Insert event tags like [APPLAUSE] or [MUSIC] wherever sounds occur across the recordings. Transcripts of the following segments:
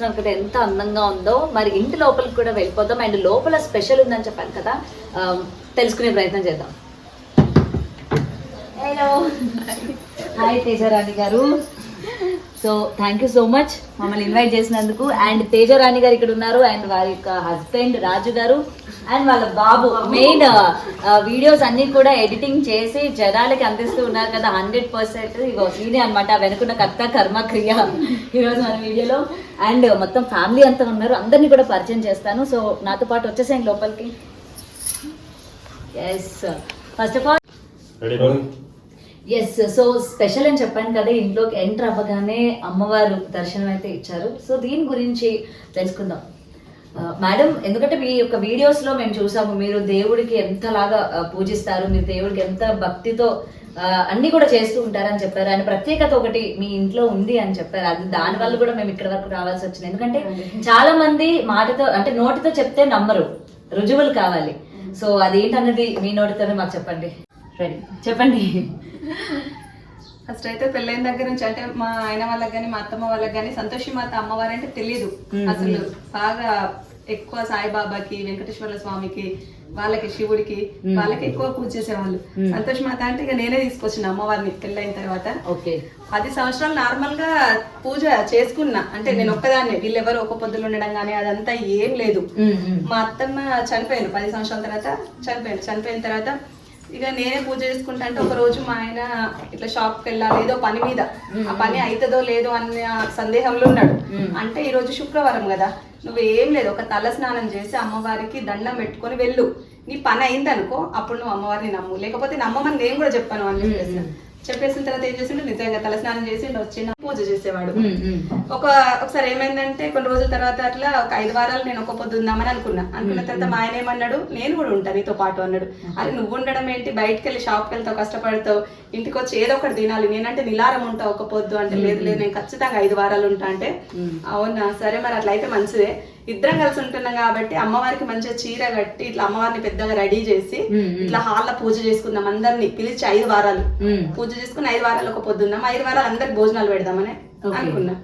కదా ఎంత అందంగా ఉందో. మరి ఇంటి లోపలికి కూడా వెళ్ళిపోదాం. అండ్ లోపల స్పెషల్ ఉందని చెప్పాను కదా. తెలుసుకునే ప్రయత్నం చేద్దాం. హలో హాయ్ తేజరాణి గారు. So thank you so much మమ్మల్ని ఇన్వైట్ చేసినందుకు. అండ్ తేజరాణి గారు ఇక్కడ ఉన్నారు. అండ్ వారి యొక్క హస్బెండ్ రాజు గారు. అండ్ వాళ్ళ బాబు. మెయిన్ వీడియోస్ అన్ని కూడా ఎడిటింగ్ చేసి జనాలకి అందిస్తూ ఉన్నారు కదా. హండ్రెడ్ పర్సెంట్ ఇగో ఈయనే అనమాట వెనుకున్న కర్త కర్మ క్రియ ఈరోజు మన వీడియోలో. అండ్ మొత్తం ఫ్యామిలీ అంతా ఉన్నారు. అందరినీ కూడా పరిచయం చేస్తాను. సో నాతో పాటు వచ్చేసాను లోపలికి. Yes first of all yes so special అని చెప్పాను కదా ఇంట్లోకి ఎంటర్ అవ్వగానే అమ్మవారు దర్శనం అయితే ఇచ్చారు. సో దీని గురించి తెలుసుకుందాం. మేడం ఎందుకంటే మీ యొక్క వీడియోస్లో మేము చూసాము మీరు దేవుడికి ఎంతలాగా ఆ, పూజిస్తారు మీరు దేవుడికి ఎంత భక్తితో ఆ, అన్ని కూడా చేస్తూ ఉంటారని చెప్పారు. ఆయన ప్రత్యేకత ఒకటి మీ ఇంట్లో ఉంది అని చెప్పారు. అది దాని వల్ల కూడా మేము ఇక్కడ వరకు రావాల్సి వచ్చింది. ఎందుకంటే చాలా మంది మాటతో అంటే నోటితో చెప్తే నమ్మరు. రుజువులు కావాలి. సో అదేంటన్నది మీ నోటితోనే మాకు చెప్పండి. రెడీ చెప్పండి. ఫస్ట్ అయితే పెళ్ళైన దగ్గర నుంచి అంటే మా ఆయన వాళ్ళకి కానీ మా అత్తమ్మ వాళ్ళకి కానీ సంతోషి మాత అమ్మవారు అంటే తెలియదు. అసలు బాగా ఎక్కువ సాయిబాబాకి వెంకటేశ్వర స్వామికి వాళ్ళకి శివుడికి. వాళ్ళకి ఎక్కువ పూజ చేసేవాళ్ళు. సంతోషి మాత అంటే ఇక నేనే తీసుకొచ్చిన అమ్మవారిని పెళ్ళైన తర్వాత. ఓకే. పది సంవత్సరాలు నార్మల్గా పూజ చేసుకున్నా. అంటే నేను ఒక్కదాన్నే. వీళ్ళెవరు ఒక పొద్దులు ఉండడం కానీ అదంతా ఏం లేదు. మా అత్తమ్మ చనిపోయాను పది సంవత్సరాల తర్వాత. చనిపోయాను చనిపోయిన తర్వాత ఇక నేనే పూజ చేసుకుంటా అంటే ఒక రోజు మా ఆయన ఇట్లా షాప్కి వెళ్ళాలి ఏదో పని మీద. ఆ పని అవుతుందో లేదో అన్న సందేహంలో ఉన్నాడు. అంటే ఈ రోజు శుక్రవారం కదా నువ్వు ఏం లేదు ఒక తల స్నానం చేసి అమ్మవారికి దండం పెట్టుకొని వెళ్ళు. నీ పని అయింది అనుకో అప్పుడు నువ్వు అమ్మవారిని నమ్ము. లేకపోతే నమ్మమని నేను కూడా చెప్పాను అని చెప్పేసి. చెప్పేసిన తర్వాత ఏం చేసిండు? నిజంగా తల స్నానం చేసి వచ్చి పూజ చేసేవాడు. ఒక ఒకసారి ఏమైందంటే కొన్ని రోజుల తర్వాత అట్లా ఒక ఐదు వారాలు నేను ఒక పొద్దు ఉందామని అనుకున్నా. అనుకున్న తర్వాత మా ఆయన ఏమన్నాడు? నేను కూడా ఉంటా నీతో పాటు అన్నాడు. అది నువ్వు ఉండడం ఏంటి? బయటకు వెళ్ళి షాప్కి వెళ్తావు కష్టపడతావు ఇంటికి వచ్చి ఏదో ఒకటి తినాలి. నేనంటే నిలారం ఉంటావు ఒక పొద్దు అంటే లేదు లేదు నేను ఖచ్చితంగా ఐదు వారాలు ఉంటా అంటే. అవునా? సరే మరి అట్లా అయితే మంచిదే. ఇద్దరం కలిసి ఉంటున్నాం కాబట్టి అమ్మవారికి మంచిగా చీర కట్టి ఇట్లా అమ్మవారిని పెద్దగా రెడీ చేసి ఇట్లా హాల్లో పూజ చేసుకుందాం అందరిని పిలిచి ఐదు వారాలు. పూజ చేసుకుని ఐదు వారాలు ఒక పొద్దున్నాం ఐదు వారాలు అందరికి భోజనాలు పెడదామని. అనుకున్నా.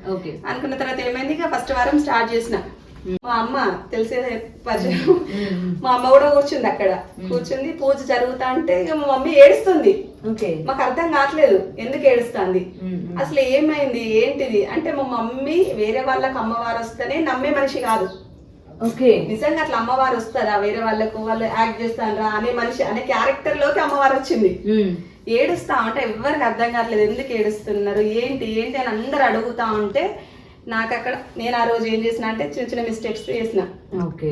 అనుకున్న తర్వాత ఏమైంది? ఇక ఫస్ట్ వారం స్టార్ట్ చేసిన. మా అమ్మ తెలిసే పరిచయం. మా అమ్మ కూడా కూర్చుంది అక్కడ. కూర్చుంది పూజ జరుగుతా అంటే ఇక మా మమ్మీ ఏడుస్తుంది. మాకు అర్థం కావట్లేదు ఎందుకు ఏడుస్తుంది. అసలు ఏమైంది ఏంటిది? అంటే మా మమ్మీ వేరే వాళ్ళకి అమ్మవారు వస్తేనే నమ్మే మనిషి కాదు. ఓకే. నిజంగా అట్లా అమ్మవారు వస్తారా? వేరే వాళ్ళకు వాళ్ళు యాక్ట్ చేస్తారా అనే మనిషి అనే క్యారెక్టర్లోకి అమ్మవారు వచ్చింది. ఏడుస్తా ఉంటే ఎవరికి అర్థం కావట్లేదు ఎందుకు ఏడుస్తున్నారు ఏంటి ఏంటి అని అందరు అడుగుతా ఉంటే నాకు అక్కడ నేను ఆ రోజు ఏం చేసిన అంటే చిన్న చిన్న మిస్టేక్స్ చేసిన.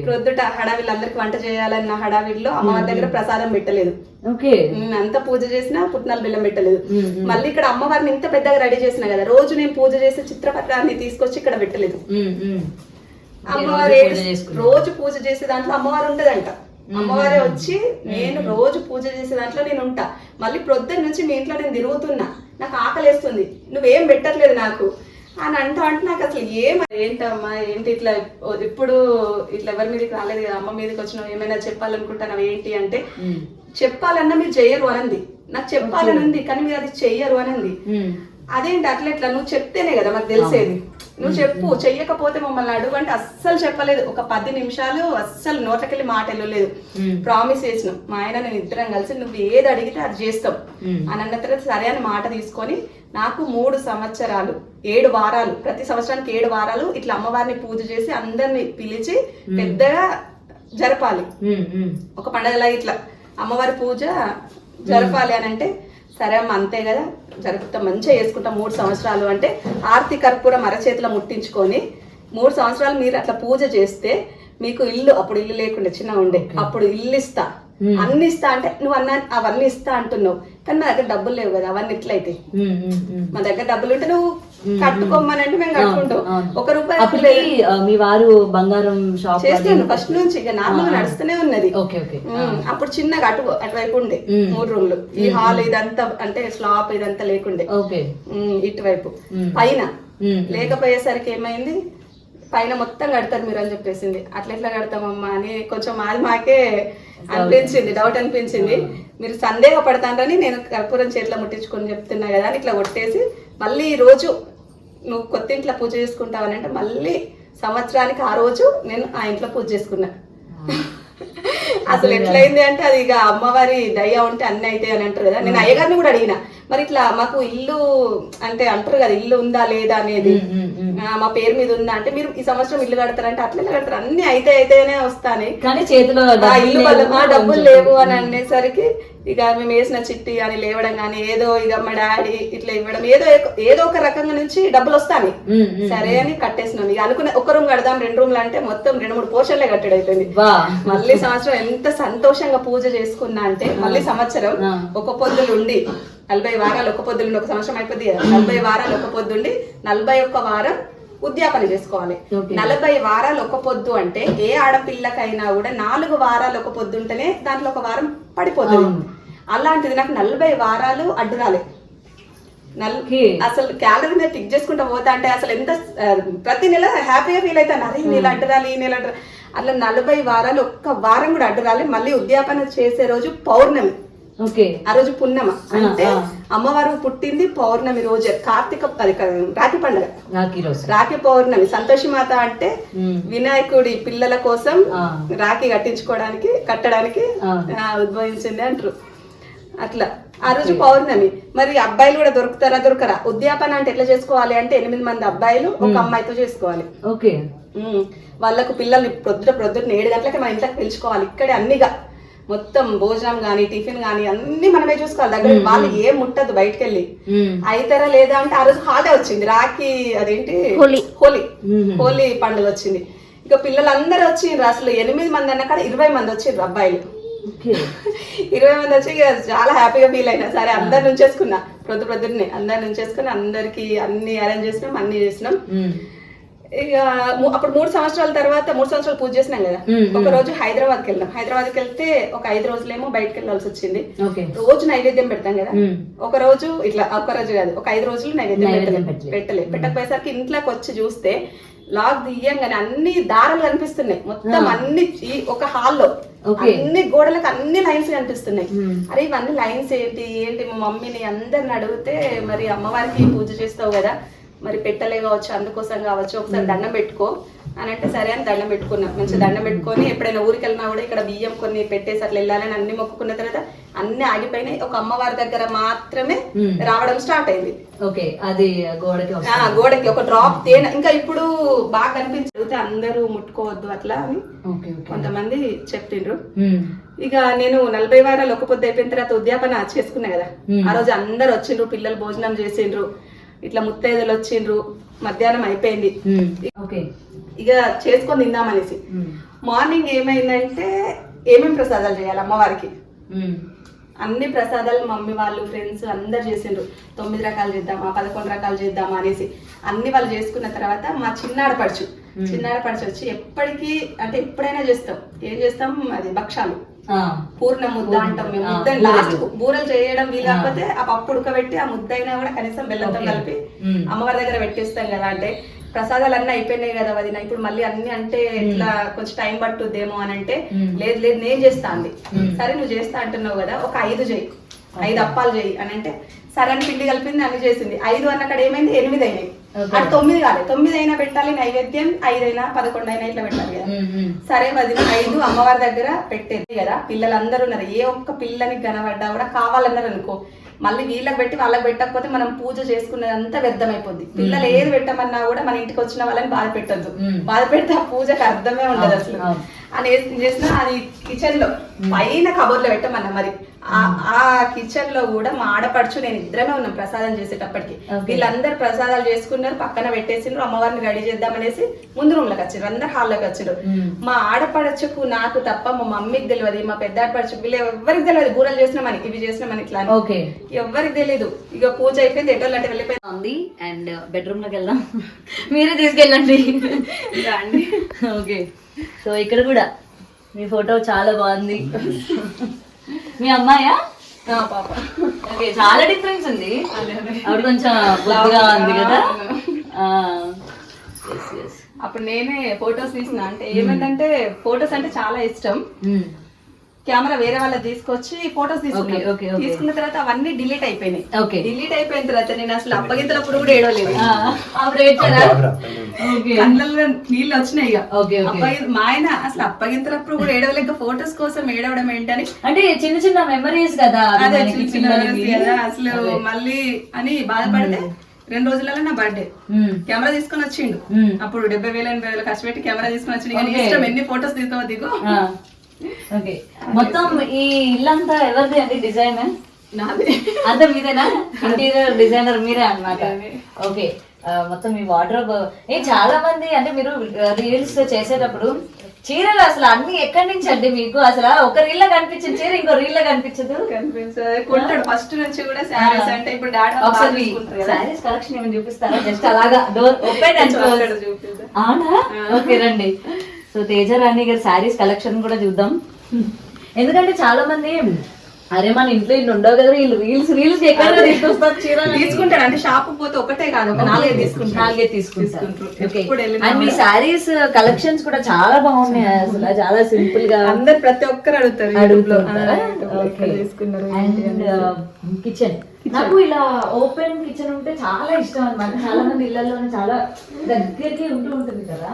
ప్రొద్దుట హడావిళ్ళు అందరికి వంట చేయాలన్న హడావిడిలో అమ్మవారి దగ్గర ప్రసాదం పెట్టలేదు. అంత పూజ చేసినా పుట్నాలు బెల్లం పెట్టలేదు. మళ్ళీ ఇక్కడ అమ్మవారిని ఇంత పెద్దగా రెడీ చేసిన కదా రోజు నేను పూజ చేసే చిత్రపటాన్ని తీసుకొచ్చి ఇక్కడ పెట్టలేదు. అమ్మవారు రోజు పూజ చేసే దాంట్లో అమ్మవారు ఉంటదంట. అమ్మవారే వచ్చి నేను రోజు పూజ చేసే దాంట్లో నేను ఉంటా. మళ్ళీ ప్రొద్దున నుంచి మీ ఇంట్లో నేను తిరుగుతున్నా. నాకు ఆకలేస్తుంది. నువ్వేం పెట్టట్లేదు నాకు. అని అంటా అంటే నాకు అసలు ఏం ఏంటమ్మా ఏంటి ఇట్లా ఇప్పుడు ఇట్లా ఎవరి మీదకి రాలేదు కదా అమ్మ మీదకి వచ్చినావు ఏమైనా చెప్పాలనుకుంటున్నావు ఏంటి అంటే చెప్పాలన్నా మీరు చెయ్యరు అనంది. నాకు చెప్పాలని ఉంది కానీ మీరు అది చెయ్యరు అనంది. అదేంటి అట్లా ఇట్లా? నువ్వు చెప్తేనే కదా మాకు తెలిసేది. నువ్వు చెప్పు చెయ్యకపోతే మమ్మల్ని అడుగు అంటే అస్సలు చెప్పలేదు. ఒక పది నిమిషాలు అస్సలు నోట్లకెళ్ళి మాట వెళ్ళలేదు. ప్రామిస్ చేసినాం. మా ఆయన నేను ఇద్దరం కలిసి నువ్వు ఏది అడిగితే అది చేస్తాం. అని అన్న తర్వాత సరే అని మాట తీసుకొని నాకు మూడు సంవత్సరాలు ఏడు వారాలు ప్రతి సంవత్సరానికి ఏడు వారాలు ఇట్లా అమ్మవారిని పూజ చేసి అందరిని పిలిచి పెద్దగా జరపాలి. ఒక పండగలా ఇట్లా అమ్మవారి పూజ జరపాలి అని అంటే సరే అమ్మ అంతే కదా. జరుపుతాం మంచిగా చేసుకుంటాం మూడు సంవత్సరాలు అంటే ఆర్తి కర్పూరం అరచేతిలో ముట్టించుకొని మూడు సంవత్సరాలు మీరు అట్లా పూజ చేస్తే మీకు ఇల్లు అప్పుడు ఇల్లు లేకుండా చిన్న ఉండే. అప్పుడు ఇల్లు ఇస్తా. అన్ని ఇస్తా అంటే నువ్వు అన్న అవన్నీ ఇస్తా అంటున్నావు. కానీ మా దగ్గర డబ్బులు లేవు కదా అవన్నీ ఇట్లయితే. మా దగ్గర డబ్బులు ఉంటే నువ్వు కట్టుకోమని అంటే మేము కట్టుకుంటాం. ఒక రూపాయి మీ వారు బంగారం షాప్ చేస్తాను ఫస్ట్ నుంచి ఇక నార్మల్ నడుస్తూనే ఉన్నది. Okay okay. ఉమ్, అప్పుడు చిన్నగా అటు అటువైపు ఉండే మూడు రూమ్లు. ఈ హాల్ ఇదంతా అంటే స్లాప్ ఇదంతా లేకుండే. ఇటువైపు. పైన. లేకపోయేసరికి ఏమైంది? పైన మొత్తం కడతారు మీరు అని చెప్పేసింది. అట్లా ఎట్లా కడతామమ్మా అని కొంచెం మాది మాకే అనిపించింది డౌట్ అనిపించింది. మీరు సందేహపడతానని నేను కర్పూరం చేతిలో ముట్టించుకొని చెప్తున్నా కదా అని ఇట్లా కొట్టేసి మళ్ళీ ఈ రోజు నువ్వు కొత్త ఇంట్లో పూజ చేసుకుంటావని అంటే మళ్ళీ సంవత్సరానికి ఆ రోజు నేను ఆ ఇంట్లో పూజ చేసుకున్నా. అసలు ఎట్లయింది అంటే అది ఇక అమ్మవారి దయ ఉంటే అన్ని అయితే అని అంటారు కదా. నేను అయ్యగారిని కూడా అడిగిన మరి ఇట్లా మాకు ఇల్లు అంటే అంటారు కదా ఇల్లు ఉందా లేదా అనేది. మా పేరు మీద ఉందా అంటే మీరు ఈ సంవత్సరం ఇల్లు కడతారంటే అట్లా కడతారు. అన్ని అయితే అయితేనే వస్తానే. కానీ చేతిలో ఇల్లు ఆ డబ్బులు. లేవు అని అనేసరికి ఇక మేము వేసిన చిట్టి అని లేవడం కానీ ఏదో ఇక మా డాడీ ఇట్లా ఇవ్వడం ఏదో ఏదో ఒక రకంగా నుంచి డబ్బులు వస్తాయి. సరే అని కట్టేసినాం. ఇక అనుకున్న ఒక రూమ్ కడదాం రెండు రూమ్లు అంటే మొత్తం రెండు మూడు పోర్షన్లే కట్టడం అయిపోయింది. మళ్ళీ సంవత్సరం ఎంత సంతోషంగా పూజ చేసుకున్నా అంటే మళ్ళీ సంవత్సరం. ఒక పొద్దులు ఉండి నలభై వారాలు ఒక పొద్దులు ఉండి ఒక సంవత్సరం అయిపోద్ది నలభై వారాలు ఒక పొద్దుండి నలభై ఒక్క వారం ఉద్యాపన చేసుకోవాలి. నలభై వారాలు ఒక పొద్దు అంటే ఏ ఆడపిల్లకైనా కూడా నాలుగు వారాలు ఒక పొద్దు ఉంటేనే దాంట్లో ఒక వారం పడిపోతుంది. అలాంటిది నాకు నలభై వారాలు అడ్డు రాలే. అసలు క్యాలరీ మీద టిక్ చేసుకుంటా పోతా అంటే అసలు ఎంత ప్రతి నెల హ్యాపీగా ఫీల్ అవుతాను అరే ఈ నెల అడ్డు రాలి ఈ నెల అట్లా నలభై వారాలు ఒక్క వారం కూడా అడ్డు రాలి మళ్ళీ ఉద్యాపన చేసే రోజు పౌర్ణమి. ఆ రోజు పున్నమ. అంటే. అమ్మవారు పుట్టింది పౌర్ణమి రోజు కార్తీక అది రాఖీ పండుగ. రాఖీ పౌర్ణమి. సంతోషి మాత అంటే. వినాయకుడి పిల్లల కోసం. రాఖీ కట్టించుకోవడానికి కట్టడానికి ఉద్భవించింది అంటారు. అట్లా. ఆ రోజు పౌర్ణమి. మరి అబ్బాయిలు కూడా దొరుకుతారా దొరకరా? ఉద్యాపన అంటే ఎట్లా చేసుకోవాలి అంటే ఎనిమిది మంది అబ్బాయిలు ఒక అమ్మాయితో చేసుకోవాలి. ఓకే. వాళ్ళకు పిల్లల్ని ప్రొద్దుట ప్రొద్దున ఏడు గంటలకి మన ఇంట్లోకి పిలుచుకోవాలి. ఇక్కడే అన్నిగా. మొత్తం భోజనం గానీ టిఫిన్ గానీ అన్ని మనమే చూసుకోవాలి. దగ్గర వాళ్ళు ఏం ముట్టదు బయటకు వెళ్ళి. అయితారా లేదా అంటే ఆ రోజు హాలిడే వచ్చింది. రాఖీ అదేంటి? హోలీ. హోలీ. హోలీ పండుగ వచ్చింది. ఇక పిల్లలందరూ వచ్చిండ్రు. అసలు ఎనిమిది మంది అన్న కాడ ఇరవై మంది వచ్చిండ్రు అబ్బాయిలు. [LAUGHS] ఇరవై మంది వచ్చి ఇక చాలా హ్యాపీగా ఫీల్ అయినా సరే అందరు నుంచేసుకున్నా. ప్రొద్దు ప్రొద్దున్నే అందరు నుంచేసుకుని అందరికి అన్ని అరేంజ్ చేసినాం అన్ని చేసినాం. ఇక అప్పుడు మూడు సంవత్సరాల తర్వాత మూడు సంవత్సరాలు పూజ చేసినాం కదా. ఒక రోజు హైదరాబాద్కి వెళ్ళాం హైదరాబాద్కి వెళ్తే ఒక ఐదు రోజులేమో బయటకు వెళ్ళాల్సి వచ్చింది. రోజు నైవేద్యం పెడతాం కదా. ఒక రోజు ఇట్లా ఒక రోజు కాదు ఒక ఐదు రోజులు నైవేద్యం నైవేద్యం పెట్టలే. పెట్టకపోయేసరికి ఇంట్లోకి వచ్చి చూస్తే లాక్ తీయంగానే అన్ని దారాలు కనిపిస్తున్నాయి. మొత్తం అన్ని ఒక హాల్లో. అన్ని గోడలకు అన్ని లైన్స్ కనిపిస్తున్నాయి. అరే ఇవన్నీ లైన్స్ ఏంటి? ఏంటి? మా మమ్మీని అందరిని అడిగితే మరి అమ్మవారికి పూజ చేస్తావు కదా. మరి పెట్టలే కావచ్చు అందుకోసం కావచ్చు ఒకసారి దండం పెట్టుకో. అని అంటే సరే అని దండం పెట్టుకున్నాం. మంచి దండం పెట్టుకొని ఎప్పుడైనా ఊరికి వెళ్ళినా కూడా ఇక్కడ బియ్యం కొన్ని పెట్టేసి అట్లా వెళ్ళాలని అన్ని మొక్కుకున్న తర్వాత అన్ని ఆగిపోయినాయి. ఒక అమ్మవారి దగ్గర మాత్రమే. రావడం స్టార్ట్ అయింది. ఓకే అది గోడకి గోడకి ఒక డ్రాప్ తేనె. ఇంకా ఇప్పుడు బాగా కనిపించే అందరూ ముట్టుకోవద్దు అట్లా అని కొంతమంది చెప్పిండ్రు. ఇక నేను నలభై వారాలు ఒక పొద్దు అయిపోయిన తర్వాత ఉద్యాపన చేసుకున్నా కదా. ఆ రోజు అందరు వచ్చిండ్రు పిల్లలు భోజనం చేసిండ్రు. ఇట్లా ముత్తైదులు వచ్చిండ్రు మధ్యాహ్నం అయిపోయింది. ఓకే. ఇక చేసుకొని తిందామనేసి. మార్నింగ్ ఏమైందంటే ఏమేం ప్రసాదాలు చేయాలి అమ్మవారికి. అన్ని ప్రసాదాలు మమ్మీ వాళ్ళు ఫ్రెండ్స్ అందరు చేసిండ్రు. తొమ్మిది రకాలు చేద్దామా పదకొండు రకాలు చేద్దామా అనేసి. అన్ని వాళ్ళు చేసుకున్న తర్వాత మా చిన్నాడపడుచు చిన్నాడపడుచు వచ్చి ఎప్పటికీ అంటే ఎప్పుడైనా చేస్తాం. ఏం చేస్తాం? అది భక్షాలు. పూర్ణ ముద్ద అంటాం మేము ముద్ద బూరెలు. లాస్ట్ బూరెలు చేయడం వీలు కాకపోతే ఆ పప్పు ఉడకబెట్టి ఆ ముద్ద అయినా కూడా కనీసం బెల్లంతో. కలిపి మ్మ్. అమ్మవారి దగ్గర పెట్టేస్తాం కదా అంటే ప్రసాదాలు అన్నీ అయిపోయినాయి కదా వదిన ఇప్పుడు మళ్ళీ అన్ని అంటే ఇట్లా కొంచెం టైం పట్టుద్దేమో అని అంటే. లేదు లేదు నేను చేస్తా అంది మ్మ్. సరే నువ్వు చేస్తా అంటున్నావు కదా ఒక ఐదు చేయి ఐదు అప్పాలు చేయి అని అంటే సరే అని పిండి కలిపింది అన్ని చేసింది. ఐదు అన్నక్కడ ఏమైంది? ఎనిమిది అయినాయి. అటు తొమ్మిది కాలేదు తొమ్మిది అయినా పెట్టాలి నైవేద్యం. ఐదైనా పదకొండు అయినా ఇట్లా పెట్టాలి కదా. సరే వదిన ఐదు అమ్మవారి దగ్గర పెట్టేది కదా. పిల్లలందరూ ఉన్నారు. ఏ ఒక్క పిల్లని కనబడ్డా కూడా కావాలన్నారు అనుకో. మళ్ళీ వీళ్ళకి పెట్టి వాళ్ళకి పెట్టకపోతే మనం పూజ చేసుకున్నదంతా వ్యర్థమైపోద్ది. పిల్లలు ఏది పెట్టమన్నా కూడా మన ఇంటికి వచ్చిన వాళ్ళని బాధ పెట్టద్దు. బాధ పెడితే ఆ పూజకి అర్థమే ఉండదు అసలు. అని ఏం చేసిన అది కిచెన్లో పైన కబోర్లో పెట్టమన్నా మరి. ఆ- కిచెన్లో కూడా మా ఆడపడుచు నేను ఇద్దరమే ఉన్నాం ప్రసాదం చేసేటప్పటికి. వీళ్ళందరూ ప్రసాదాలు చేసుకున్నారు పక్కన పెట్టేసిండ్రు అమ్మవారిని రెడీ చేద్దామనేసి ముందు రూమ్లోకి వచ్చిండ్రు అందరు హాల్లోకి వచ్చిండ్రు మ్మ్. మా ఆడపడచుకు నాకు తప్ప మా మమ్మీకి తెలియదు మా పెద్ద ఆడపడచుకు వీళ్ళు ఎవరికి తెలియదు బూరలు చేసినామని ఇవి చేసినామని ఇట్లా ఎవరికి తెలియదు ఇక పూజ అయిపోయింది ఎటోళ్ళు అంటే వెళ్ళిపోయింది. అండ్ బెడ్రూమ్లోకి వెళ్దాం. మీరే తీసుకెళ్ళండి. ఓకే. సో ఇక్కడ కూడా మీ ఫోటో చాలా బాగుంది. మీ అమ్మాయా? పాప. ఓకే చాలా డిఫరెన్స్ ఉంది. ఆవిడ కొంచెం బొద్దుగా ఉంది కదా. అప్పుడు నేనే ఫొటోస్ తీసిన. అంటే ఏమంటే ఫొటోస్ అంటే చాలా ఇష్టం. కెమెరా వేరే వాళ్ళది తీసుకొచ్చి ఫొటోస్ తీసుకున్నాను. తీసుకున్న తర్వాత అవన్నీ డిలీట్ అయిపోయినాయి. ఓకే. డిలీట్ అయిపోయిన తర్వాత నేను అసలు అప్పగింతలప్పుడు కూడా ఏడవలేదు. కళ్ళల్లో నీళ్ళు వచ్చినాయి మా ఆయన అసలు అప్పగింతలప్పుడు కూడా ఏడవలేక ఫొటోస్ కోసం ఏడవడం ఏంటని అంటే చిన్న చిన్న మెమరీస్ కదా అదే చిన్న చిన్న కదా. అసలు. మళ్ళీ అని బాధపడితే రెండు రోజులలో నా బర్త్డే. కెమెరా తీసుకొని వచ్చిండు. అప్పుడు డెబ్బై వేల ఎనభై వేలు ఖర్చు పెట్టి కెమెరా తీసుకొని వచ్చిండు. కానీ. ఇష్టం ఎన్ని ఫొటోస్ దిగుతావో దిగు. ఓకే మొత్తం ఈ ఇల్లంతా ఎవరిది అండి? డిజైన్ అంతా మీదేనా? ఇంటీరియర్ డిజైనర్ మీరే అన్నమాట. అదే. ఓకే మొత్తం మీ వార్డ్రోబ్ ఏ చాలా మంది అంటే మీరు రీల్స్ చేసేటప్పుడు చీరలు అసలు అన్ని ఎక్కడి నుంచి అండి మీకు? అసలు ఒక రీల్ కనిపించిన చీర ఇంకో రీల్ కనిపించదు? కనిపించదు. కొంటాడు ఫస్ట్ నుంచి కూడా శారీస్ అంటే ఇప్పుడు ఒకసారి. శారీస్ కలెక్షన్ ఏమైనా చూపిస్తారా? జస్ట్ అలాగా [LAUGHS] డోర్ ఓపెన్. అవునా? ఓకే రండి. సో తేజ రాణి గారి శారీస్ కలెక్షన్ కూడా చూద్దాం. ఎందుకంటే చాలా మంది అరే మన ఇంట్లో ఇన్ని ఉండవు కదా వీళ్ళు రీల్స్ రీల్స్ ఎక్కడ తీసుకొస్తారు చీరలు తీసుకుంటాడు అంటే షాప్ పోతే ఒకటే కాదు ఒక నాలుగే తీసుకుంటాడు నాలుగే తీసుకుంటారు. తీసుకుంటారు. అండ్ మీ శారీస్ కలెక్షన్స్ కూడా చాలా బాగున్నాయి అసలు. చాలా సింపుల్గా అందరు ప్రతి ఒక్కరు అడుగుతారు ఏంటి అండ్. కిచెన్ నాకు ఇలా ఓపెన్ కిచెన్ ఉంటే చాలా ఇష్టం అన్నమాట. చాలా మంది ఇళ్ళలోనే చాలా దగ్గరికి ఉంటూ ఉంటుంది కదా.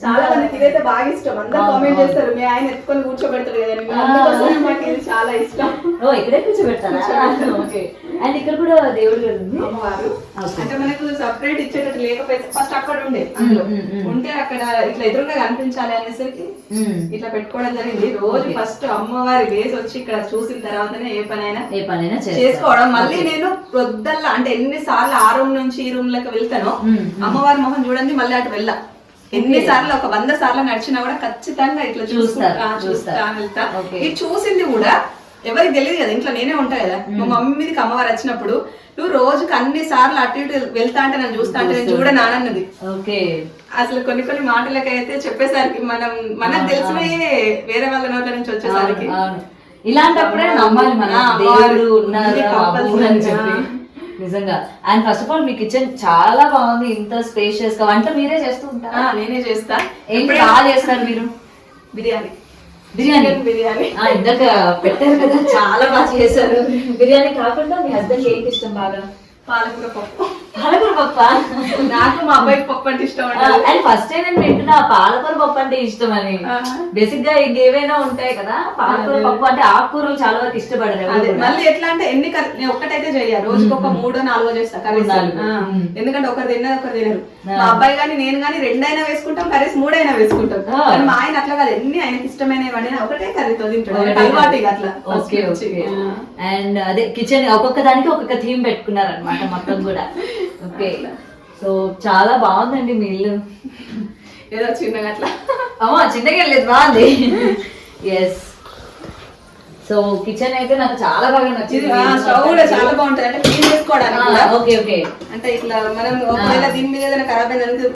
చాలా మందికి ఇదైతే బాగా ఇష్టం అందరు కామెంట్ చేస్తారు మీ ఆయన ఎత్తుకొని కూర్చోబెడతారు కదా మాకు ఇది చాలా ఇష్టం ఓ ఇక్కడే కూర్చోబెడతారా ఓకే అండ్ ఇక్కడ కూడా దేవుడి ఉంది అమ్మవారు. అంటే మనకు సపరేట్ ఇచ్చేటట్టు లేకపోతే ఫస్ట్ అక్కడ ఉండే అందులో. ఉంటే అక్కడ ఇట్లా ఎదురుగా కనిపించాలి అనేసరికి. ఇట్లా పెట్టుకోవడం జరిగింది రోజు. ఫస్ట్ అమ్మవారి వేసి వచ్చి ఇక్కడ చూసిన తర్వాతనే ఏ పనైనా ఏ పనైనా. చేసుకోవడం మళ్ళీ. నేను ప్రొద్దల్లా అంటే ఎన్ని సార్లు ఆ రూమ్ నుంచి ఈ రూమ్ లకి వెళ్తానో మ్మ్, మ్మ్. అమ్మవారి మొహం చూడండి మళ్ళీ అటు వెళ్ళా ఎన్ని సార్లు ఒక వంద సార్లు నడిచినా కూడా ఖచ్చితంగా ఇట్లా చూస్తా. వెళ్తా. Okay. ఇది చూసింది కూడా ఎవరికి తెలియదు కదా ఇంట్లో నేనే ఉంటా కదా. మా మమ్మీ మీదకి అమ్మవారు వచ్చినప్పుడు నువ్వు రోజుకి అన్ని సార్లు అటు ఇటు వెళ్తా అంటే నన్ను చూస్తా అంటే నేను చూడ నానన్నది ఓకే అసలు కొన్ని కొన్ని మాటలకైతే చెప్పేసరికి మనం మనకు తెలిసినయే వేరే వాళ్ళ నోట్ల నుంచి వచ్చేసరికి. ఇలాంటప్పుడే నమ్మాలి మన. దేవుడు ఉన్నారు అని. చెప్పి. నిజంగా. అండ్ ఫస్ట్ ఆఫ్ ఆల్ మీ కిచెన్ చాలా బాగుంది. ఇంత స్పేషియస్గా. వంట మీరే చేస్తూ ఉంటారా? నేనే చేస్తా. ఏం బాగా చేస్తారు మీరు? బిర్యానీ. బిర్యానీ. బిర్యానీ. ఆ, ఇందాక పెట్టారు కదా చాలా బాగా చేశారు. [LAUGHS] బిర్యానీ కాకుండా మీ హస్బెండ్ ఏంటి ఇష్టం బాగా? పాలకూర పప్పు. పాలకూర పప్ప? నాకు మా అబ్బాయికి పప్పు అంటే ఇష్టం అండ్ ఫస్ట్ టైం నేను వింటున్నా. పాలకూర పప్పు అంటే ఇష్టం అని. బేసిక్గా ఇంకేవైనా ఉంటాయి కదా. పాలకూర పప్పు అంటే ఆకుకూరలు చాలా వరకు ఇష్టపడరు. మళ్ళీ ఎట్లా అంటే ఎన్ని కర్రీ నేను ఒక్కటైతే చెయ్య రోజుకి ఒక మూడో నాలుగో చేస్తా కర్రీస్. ఎందుకంటే ఒకరు తిన్నది ఒకరు తినరు. మా అబ్బాయి గాని నేను గాని రెండైనా వేసుకుంటాం కర్రీస్ మూడైనా వేసుకుంటాం. కానీ మా ఆయన అట్లా కాదు. ఎన్ని ఆయనకి ఇష్టమైనవి ఒకటే కర్రీతో తింటాడు. అలవాటు అట్లా. ఓకే. అండ్ అదే కిచెన్ ఒక్కొక్క దానికి ఒక్కొక్క థీమ్ పెట్టుకున్నారు అనమాట మొత్తం కూడా. ఓకే. సో చాలా బాగుందండి మీ ఇల్లు. ఏదో చిన్నగా అట్లా. అమ్మా చిన్నగా వెళ్ళలేదు బాగుంది. ఎస్ సో కిచెన్ అయితే నాకు చాలా బాగా నచ్చింది. స్టవ్ కూడా చాలా బాగుంటది. అంటే క్లీన్ చేసుకోవడానికి ఓకే ఓకే. అంటే ఇట్లా మనం ఒకవేళ దీని మీద ఏదైనా ఖరాబ్ అయింది